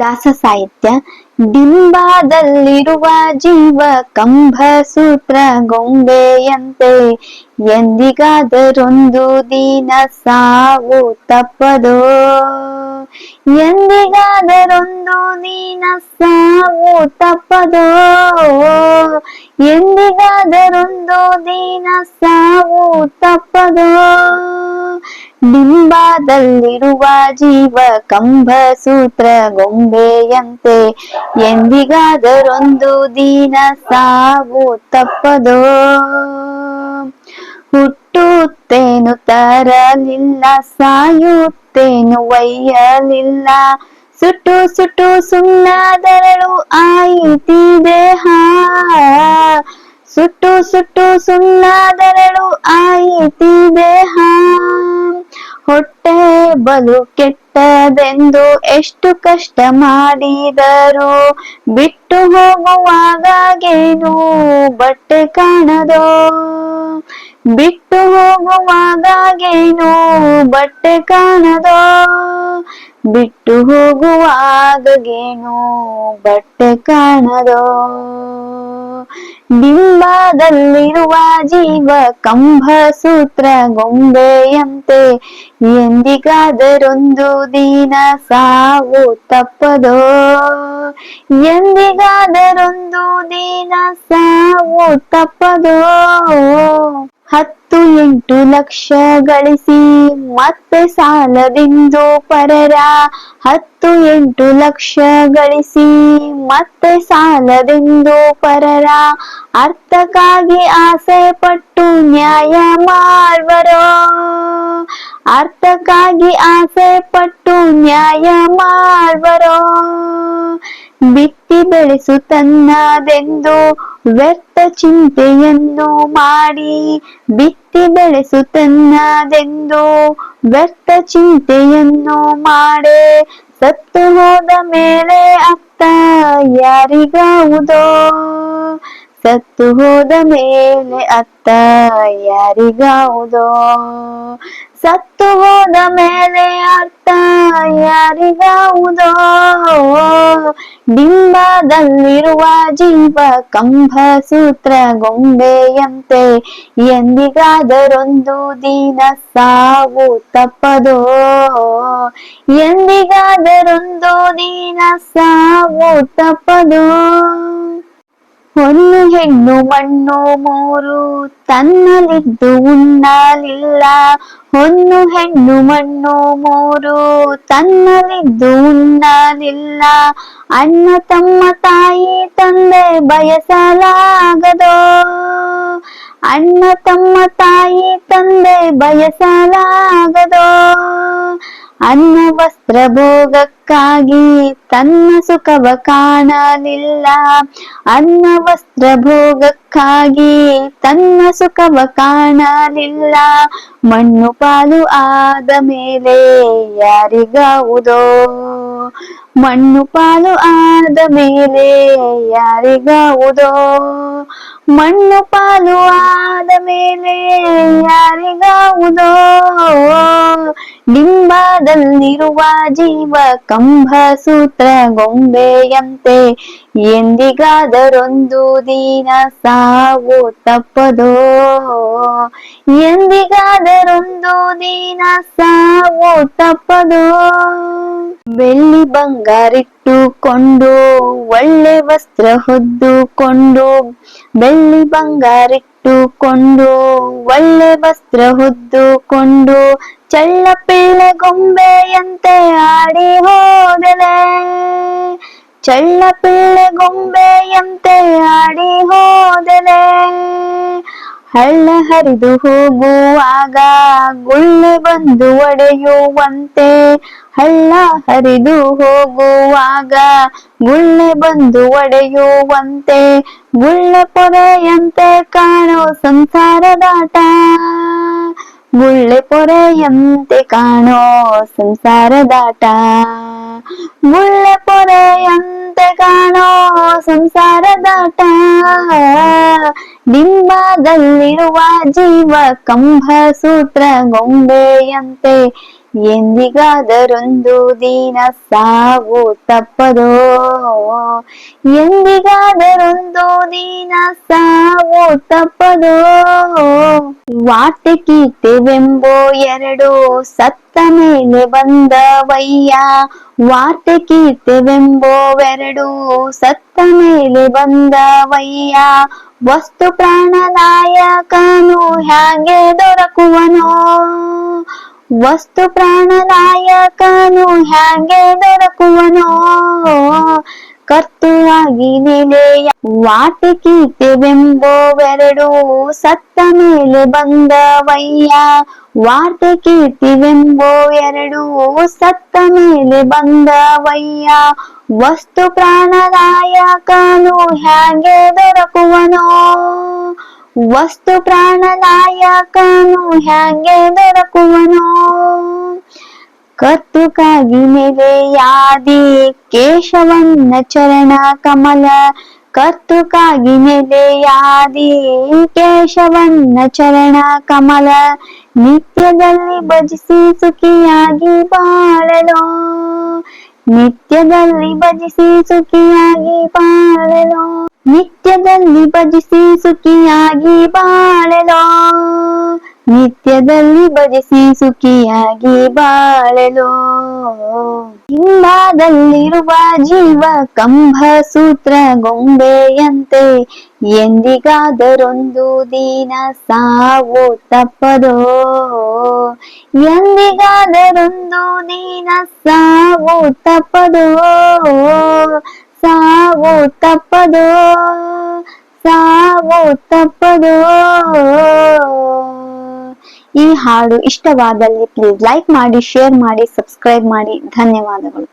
ದಾಸ ಸಾಹಿತ್ಯ. ಡಿಂಬಾದಲ್ಲಿರುವ ಜೀವ ಕಂಬ ಸೂತ್ರ ಗೊಂಬೆಯಂತೆ. ಎಂದಿಗಾದರೊಂದು ದಿನ ಸಾವು ತಪ್ಪದೋ. ಎಂದಿಗಾದರೊಂದು ದಿನ ಸಾವು ತಪ್ಪದೋ. ಎಂದಿಗಾದರೊಂದು ದಿನ ಸಾವು ತಪ್ಪದೋ. ಡಿಂಬಾದಲ್ಲಿರುವ ಜೀವ ಕಂಬ ಸೂತ್ರ ಗೊಂಬೆಯಂತೆ. ಎಂದಿಗಾದರೊಂದು ದಿನ ಸಾವು ತಪ್ಪದೋ? ಹುಟ್ಟುತ್ತೇನು ತರಲಿಲ್ಲ, ಸಾಯುತ್ತೇನು ಒಯ್ಯಲಿಲ್ಲ. ಸುಟ್ಟು ಸುಟ್ಟು ಸುಣ್ಣದರಳು ದೇಹ ಸುಟ್ಟು ಸುಟ್ಟು ಸುಣ್ಣದರಳು ಆಯಿತಿ ಹೊಟ್ಟೆ ಬಲು ಕೆಟ್ಟದೆಂದು ಎಷ್ಟು ಕಷ್ಟ ಮಾಡಿದರು. ಬಿಟ್ಟು ಹೋಗುವಾಗೇನು ಬಟ್ಟೆ ಕಾಣದೋ. ಬಿಟ್ಟು ಹೋಗುವಾಗೇನು ಬಟ್ಟೆ ಕಾಣದೋ. ಬಿಟ್ಟು ಹೋಗುವಾಗೇನು ಬಟ್ಟೆ ಕಾಣದೋ. ಬಿಂಬದಲ್ಲಿರುವ ಜೀವ ಕಂಬ ಸೂತ್ರ ಗೊಂಬೆಯಂತೆ ಎಂದಿಗಾದರೊಂದು ದಿನ ಸಾವು ತಪ್ಪದೋ? ಎಂದಿಗಾದರೊಂದು ದಿನ ಸಾವು ತಪ್ಪದೋ? ಹತ್ತು ಎಂಟು ಲಕ್ಷ ಗಳಿಸಿ ಮತ್ತೆ ಸಾಲದಿಂದು ಪರರ? ಹತ್ತು ಎಂಟು ಲಕ್ಷ ಗಳಿಸಿ ಮತ್ತೆ ಸಾಲದಿಂದು ಪರರ? ಅರ್ಥಕ್ಕಾಗಿ ಆಸೆ ಪಟ್ಟು ನ್ಯಾಯ ಮಾಡುವರೋ? ಅರ್ಥಕ್ಕಾಗಿ ಆಸೆ ಪಟ್ಟು ನ್ಯಾಯ ಮಾಡುವರೋ? ಬಿತ್ತಿ ಬೆಳೆಸು ತನ್ನದೆಂದು, ವ್ಯರ್ಥ ಚಿಂತೆಯನ್ನು ಮಾಡಿ ಬಿತ್ತಿ ಬೆಳೆಸು ತನ್ನದೆಂದು, ವ್ಯರ್ಥ ಚಿಂತೆಯನ್ನು ಮಾಡೆ ಸತ್ತು ಹೋದ ಮೇಲೆ ಅತ್ತ ಯಾರಿಗಾವುದೋ? ಸತ್ತು ಹೋದ ಮೇಲೆ ಅತ್ತ ಯಾರಿಗಾವುದೋ? ಸತ್ತು ಹೋದ ಮೇಲೆ ಅರ್ಥ ಯಾರಿಗಾವುದೋ? ಬಿಂಬದಲ್ಲಿರುವ ಜೀವ ಕಂಬ ಸೂತ್ರ ಗೊಂಬೆಯಂತೆ ಎಂದಿಗಾದರೊಂದು ದಿನ ಸಾವು ತಪ್ಪದೋ? ಎಂದಿಗಾದರೊಂದು ದಿನ ಸಾವು ತಪ್ಪದೋ? ಒಂದು ಹೆಣ್ಣು ಮಣ್ಣು ಮೂರು ತನ್ನಲಿದ್ದು ಉಣ್ಣಲಿಲ್ಲ. ಒಂದು ಹೆಣ್ಣು ಮಣ್ಣು ಮೂರು ತನ್ನಲಿದ್ದು ಉಣ್ಣಲಿಲ್ಲ. ಅಣ್ಣ ತಮ್ಮ ತಾಯಿ ತಂದೆ ಬಯಸಲಾಗದೋ? ಅಣ್ಣ ತಮ್ಮ ತಾಯಿ ತಂದೆ ಬಯಸಲಾಗದೋ? ಅನ್ನ ವಸ್ತ್ರ ಭೋಗಕ್ಕಾಗಿ ತನ್ನ ಸುಖವ ಕಾಣಲಿಲ್ಲ. ಅನ್ನ ವಸ್ತ್ರ ಭೋಗಕ್ಕಾಗಿ ತನ್ನ ಸುಖವ ಕಾಣಲಿಲ್ಲ. ಮಣ್ಣು ಪಾಲು ಆದ ಮೇಲೆ ಯಾರಿಗಾವುದೋ? ಮಣ್ಣು ಪಾಲು ಆದ ಮೇಲೆ ಯಾರಿಗಾವುದೋ? ಮಣ್ಣು ಪಾಲು ಆದ ಮೇಲೆ ಯಾರಿಗಾವುದೋ? ಡಿಂಬದಲ್ಲಿರುವ ಜೀವ ಕಂಬ ಸೂತ್ರ ಗೊಂಬೆಯಂತೆ ಎಂದಿಗಾದರೊಂದು ದಿನ ಸಾವು ತಪ್ಪದೋ? ಎಂದಿಗಾದರೊಂದು ದಿನ ಸಾವು ತಪ್ಪದೋ? ಬೆಳ್ಳಿ ಬಂಗಾರಿಟ್ಟುಕೊಂಡು ಒಳ್ಳೆ ವಸ್ತ್ರ ಹೊದ್ದುಕೊಂಡು ಬೆಳ್ಳಿ ಬಂಗಾರಿಟ್ಟುಕೊಂಡು ಒಳ್ಳೆ ವಸ್ತ್ರ ಹೊದ್ದುಕೊಂಡು ಚಳ್ಳ ಪಿಳ್ಳೆ ಗೊಂಬೆಯಂತೆ ಆಡಿ ಹೋದಲೆ. ಚಳ್ಳ ಪಿಳ್ಳೆ ಗೊಂಬೆಯಂತೆ ಆಡಿ ಹೋದಲೆ. ಹಳ್ಳ ಹರಿದು ಹೋಗುವಾಗ ಗುಳ್ಳೆ ಬಂದು ಒಡೆಯುವಂತೆ. ಹಳ್ಳ ಹರಿದು ಹೋಗುವಾಗ ಗುಳ್ಳೆ ಬಂದು ಒಡೆಯುವಂತೆ. ಗುಳ್ಳೆ ಪೊರೆಯಂತೆ ಕಾಣೋ ಸಂಸಾರದಾಟ ಗುಳ್ಳೆ ಪೊರೆಯಂತೆ ಕಾಣೋ ಸಂಸಾರದಾಟ ಗುಳ್ಳೆ ಪೊರೆಯಂತೆ ಕಾಣೋ ಸಂಸಾರದಾಟ ಡಿಂಬದಲ್ಲಿರುವ ಜೀವ ಕಂಬ ಸೂತ್ರ ಗೊಂಬೆಯಂತೆ ಎಂದಿಗಾದರೊಂದು ದಿನ ಸಾವು ತಪ್ಪದೋ? ಎಂದಿಗಾದರೊಂದು ದಿನ ಸಾವು ತಪ್ಪದೋ? ವಾರ್ತೆ ಕೀರ್ತಿವೆಂಬೋ ಎರಡು ಸತ್ತ ಮೇಲೆ ಬಂದವಯ್ಯ ವಾರ್ತೆ ಕೀರ್ತಿವೆಂಬೋವೆರಡು ಸತ್ತ ಮೇಲೆ ಬಂದವಯ್ಯ ವಸ್ತು ಪ್ರಾಣನಾಯಕನು ಹ್ಯಾಗೆ ದೊರಕುವನೋ? ವಸ್ತು ಪ್ರಾಣನಾಯಕನು ಹ್ಯಾಂಗೆ ದೊರಕುವನೋ? ಕರ್ತುವಾಗಿ ನೆಲೆಯ ವಾಟಿ ಕೀರ್ತಿವೆಂಬೋವೆರಡು ಸತ್ತ ಮೇಲೆ ಬಂದವಯ್ಯ. ವಾರ್ತೆ ಕೀರ್ತಿವೆಂಬೋ ಎರಡು ಸತ್ತ ಮೇಲೆ ಬಂದವಯ್ಯ. ವಸ್ತು ಪ್ರಾಣದಾಯಕನು ಹ್ಯಾಂಗೆ ದೊರಕುವನೋ? ವಸ್ತು ಪ್ರಾಣನಾಯಕನು ಹ್ಯಾಂಗೆ ದೊರಕುವನು? ಕತ್ತು ಕಾಗಿ ನೆಲೆಯಾದಿ ಕೇಶವನ್ನ ಚರಣ ಕಮಲ ಕತ್ತುಕಾಗಿ ನೆಲೆಯಾದಿ ಕೇಶವನ್ನ ಚರಣ ಕಮಲ, ನಿತ್ಯದಲ್ಲಿ ಭಜಿಸಿ ಸುಖಿಯಾಗಿ ಬಾಳಲು. ನಿತ್ಯದಲ್ಲಿ ಭಜಿಸಿ ಸುಖಿಯಾಗಿ ಬಾಳಲು. ನಿತ್ಯದಲ್ಲಿ ಭಜಿಸಿ ಸುಖಿಯಾಗಿ ಬಾಳೆಲೋ. ನಿತ್ಯದಲ್ಲಿ ಭಜಿಸಿ ಸುಖಿಯಾಗಿ ಬಾಳೆಲೋ. ಹಿಂಬಾದಲ್ಲಿರುವ ಜೀವ ಕಂಬ ಸೂತ್ರ ಗೊಂಬೆಯಂತೆ, ಎಂದಿಗಾದರೊಂದು ದಿನ ಸಾವು ತಪ್ಪದೋ. ಎಂದಿಗಾದರೊಂದು ದಿನ ಸಾವು ತಪ್ಪದೋ. ಸಾವು ತಪ್ಪದು ಸಾವು ತಪ್ಪದು. ಈ ಹಾಡು ಇಷ್ಟವಾದಲ್ಲಿ ಪ್ಲೀಸ್ ಲೈಕ್ ಮಾಡಿ ಶೇರ್ ಮಾಡಿ ಸಬ್ಸ್ಕ್ರೈಬ್ ಮಾಡಿ. ಧನ್ಯವಾದಗಳು.